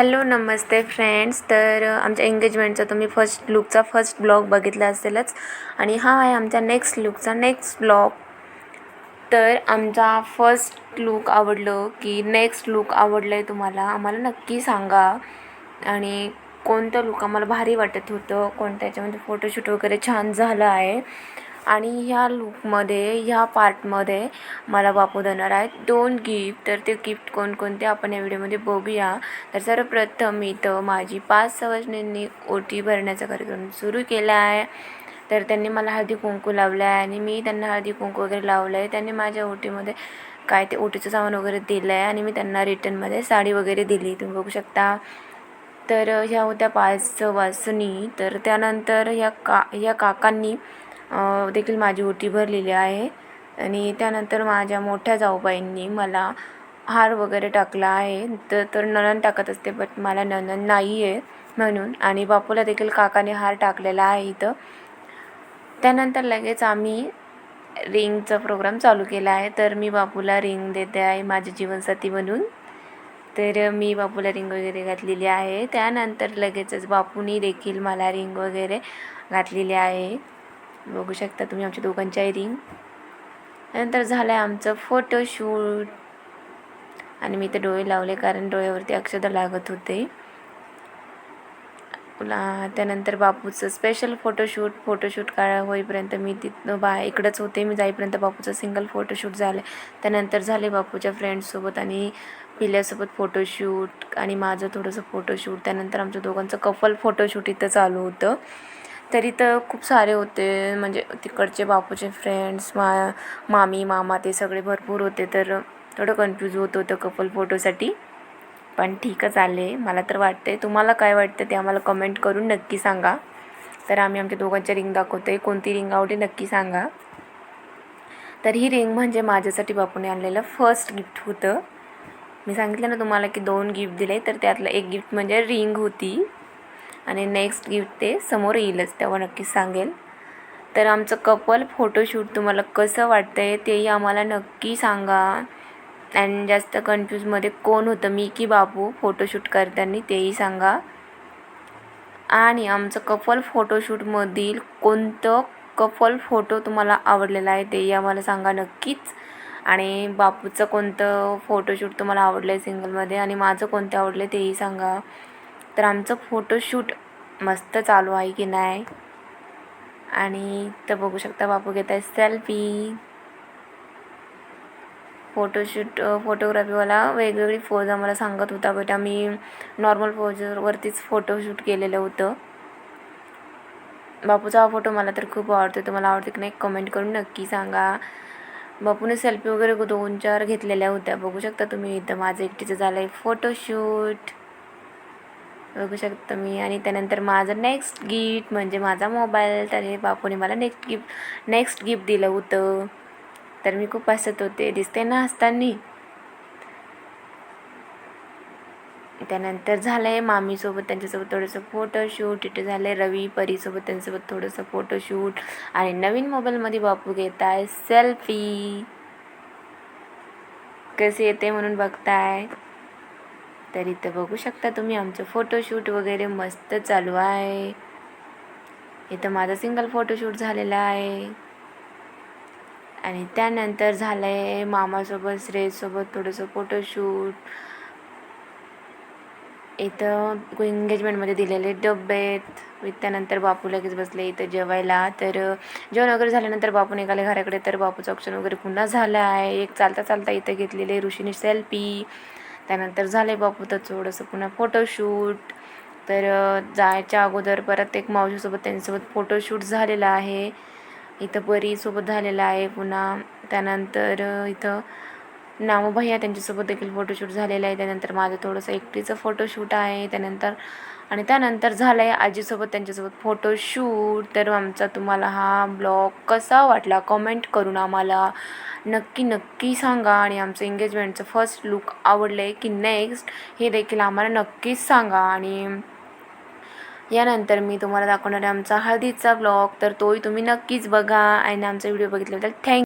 Hello नमस्ते friends. तर आमच्या एंगेजमेंटचा तुम्ही फर्स्ट लुकचा फर्स्ट ब्लॉग बघितला असेलच. आणि हा आहे आमच्या नेक्स्ट लुकचा नेक्स्ट ब्लॉग. तर आमचा फर्स्ट लुक आवडलं की नेक्स्ट लुक आवडलं आहे तुम्हाला आम्हाला नक्की सांगा. आणि कोणतं लुक आम्हाला भारी वाटत होतं कोणत्या याच्यामध्ये फोटोशूट वगैरे छान झालं आहे. आणि ह्या लूकमध्ये ह्या पार्टमध्ये मला बापू देणार आहेत दोन गिफ्ट तर ते गिफ्ट कोणकोणते आपण या व्हिडिओमध्ये बघूया. तर सर्वप्रथम मी तर माझी पाच सवजणींनी ओटी भरण्याचा कार्यक्रम सुरू केला आहे. तर त्यांनी मला हळदी कुंकू लावलं आहे आणि मी त्यांना हळदी कुंकू वगैरे लावलं आहे. त्यांनी माझ्या ओटीमध्ये काय ते ओटीचं सामान वगैरे दिलं आहे आणि मी त्यांना रिटर्नमध्ये साडी वगैरे दिली. तुम्ही बघू शकता. तर ह्या होत्या पाच वासनी तर त्यानंतर ह्या का ह्या काकांनी देखील माझी ओटी भरलेली आहे. आणि त्यानंतर माझ्या मोठ्या जाऊबाईंनी मला हार वगैरे टाकला आहे. तर तर नणंद टाकत असते बट मला नणंद नाही आहे म्हणून. आणि बापूला देखील काकाने हार टाकलेला आहे इथं. त्यानंतर लगेच आम्ही रिंगचा प्रोग्राम चालू केला आहे. तर मी बापूला रिंग देते आहे माझ्या जीवनसाथी म्हणून. तर मी बापूला रिंग वगैरे घातलेली आहे. त्यानंतर लगेचच बापूनी देखील मला रिंग वगैरे घातलेली आहे. बघू शकता तुम्ही आमच्या दोघांच्याही रिंग नंतर झालं आहे आमचं फोटोशूट आणि मी ते डोळे लावले कारण डोळ्यावरती अक्षता लागत होते. त्यानंतर बापूचं स्पेशल फोटोशूट फोटोशूट काढा होईपर्यंत मी तिथं बा इकडंच होते. मी जाईपर्यंत बापूचं सिंगल फोटोशूट झालं. त्यानंतर झाले बापूच्या फ्रेंड्ससोबत आणि पिल्यासोबत फोटोशूट आणि माझं थोडंसं फोटोशूट त्यानंतर आमच्या दोघांचं कपल फोटोशूट इथं चालू होतं. तरी तर खूप सारे होते. म्हणजे तिकडचे बापूचे फ्रेंड्स मा मामी मामा ते सगळे भरपूर होते. तर थोडं कन्फ्यूज होत होतं कपल फोटोसाठी पण ठीकच आले. मला तर वाटते तुम्हाला काय वाटतं ते आम्हाला कमेंट करून नक्की सांगा. तर आम्ही आमच्या दोघांच्या रिंग दाखवतो आहे कोणती रिंग आवडते नक्की सांगा. तर ही रिंग म्हणजे माझ्यासाठी बापूने आणलेलं फर्स्ट गिफ्ट होतं. मी सांगितलं ना तुम्हाला की दोन गिफ्ट दिले. तर त्यातलं एक गिफ्ट म्हणजे रिंग होती. आणि नेक्स्ट गिफ्ट ते समोर येईलच तेव्हा नक्कीच सांगेल. तर आमचं कपल फोटोशूट तुम्हाला कसं वाटतं आहे तेही आम्हाला नक्की सांगा. अँड जास्त कन्फ्यूजमध्ये कोण होतं मी की बापू फोटोशूट करताना तेही सांगा. आणि आमचं कपल फोटोशूटमधील कोणतं कपल फोटो तुम्हाला आवडलेला आहे तेही आम्हाला सांगा नक्कीच. आणि बापूचं कोणतं फोटोशूट तुम्हाला आवडलं आहे सिंगलमध्ये आणि माझं कोणतं आवडलं आहे तेही सांगा. तर आमचं फोटोशूट मस्त चालू आहे की नाही? आणि तर बघू शकता बापू घेत आहे सेल्फी फोटोशूट फोटोग्राफीवाला वेगवेगळी पोज आम्हाला सांगत होता बट आम्ही नॉर्मल पोजवरतीच फोटोशूट केलेलं होतं. बापूचा हा फोटो मला तर खूप आवडतो तुम्हाला आवडतो की नाही कमेंट करून नक्की सांगा. बापूने सेल्फी वगैरे दोन चार घेतलेल्या होत्या बघू शकता तुम्ही. इथं माझं एकटीचं झालं आहे फोटोशूट बघू शकता मी. आणि त्यानंतर माझं नेक्स्ट गिफ्ट म्हणजे माझा मोबाईल तर हे बापूने मला नेक्स्ट गिफ्ट नेक्स्ट गिफ्ट दिलं होतं. तर मी खूप हसत होते. दिसते ना हसताना? त्यानंतर झालं आहे मामीसोबत त्यांच्यासोबत थोडंसं फोटोशूट इथे झालं आहे रवी परीसोबत त्यांच्यासोबत थोडंसं फोटोशूट आणि नवीन मोबाईलमध्ये बापू घेत आहे सेल्फी कसे येते म्हणून बघताय? तर इथं बघू शकता तुम्ही आमचं फोटोशूट वगैरे मस्त चालू आहे. इथं माझा सिंगल फोटोशूट झालेला आहे. आणि त्यानंतर झालं आहे मामासोबत श्रेयसोबत थोडंसं फोटोशूट इथं एंगेजमेंटमध्ये दिलेले डब्बे आहेत. त्यानंतर बापू लगेच बसले इथं जेवायला. तर जेवण वगैरे झाल्यानंतर बापू निघाले घराकडे. तर बापूचं ऑप्शन वगैरे पुन्हा झालं आहे. एक चालता चालता इथं घेतलेले ऋषीने सेल्फी त्यानंतर झाले बापू तर थोडंसं पुन्हा फोटोशूट तर जायच्या अगोदर परत एक मावशीसोबत त्यांच्यासोबत फोटोशूट झालेला आहे. इथं परीसोबत झालेला आहे पुन्हा. त्यानंतर इथं नामू भैया त्यांच्यासोबत देखील फोटोशूट झालेला आहे. त्यानंतर माझं थोडंसं एकटीचं फोटोशूट आहे. त्यानंतर आणि त्यानंतर झालं आहे आजीसोबत त्यांच्यासोबत फोटोशूट तर आमचा तुम्हाला हा ब्लॉग कसा वाटला? कमेंट करून आम्हाला. नक्की नक्की सांगा. आणि आमचं एंगेजमेंटचं फर्स्ट लुक आवडलं आहे की नेक्स्ट हे देखील आम्हाला नक्कीच सांगा. आणि यानंतर मी तुम्हाला दाखवणार आहे आमचा हळदीचा ब्लॉग तर तोही तुम्ही नक्कीच बघा. आणि आमचा व्हिडिओ बघितल्याबद्दल थँक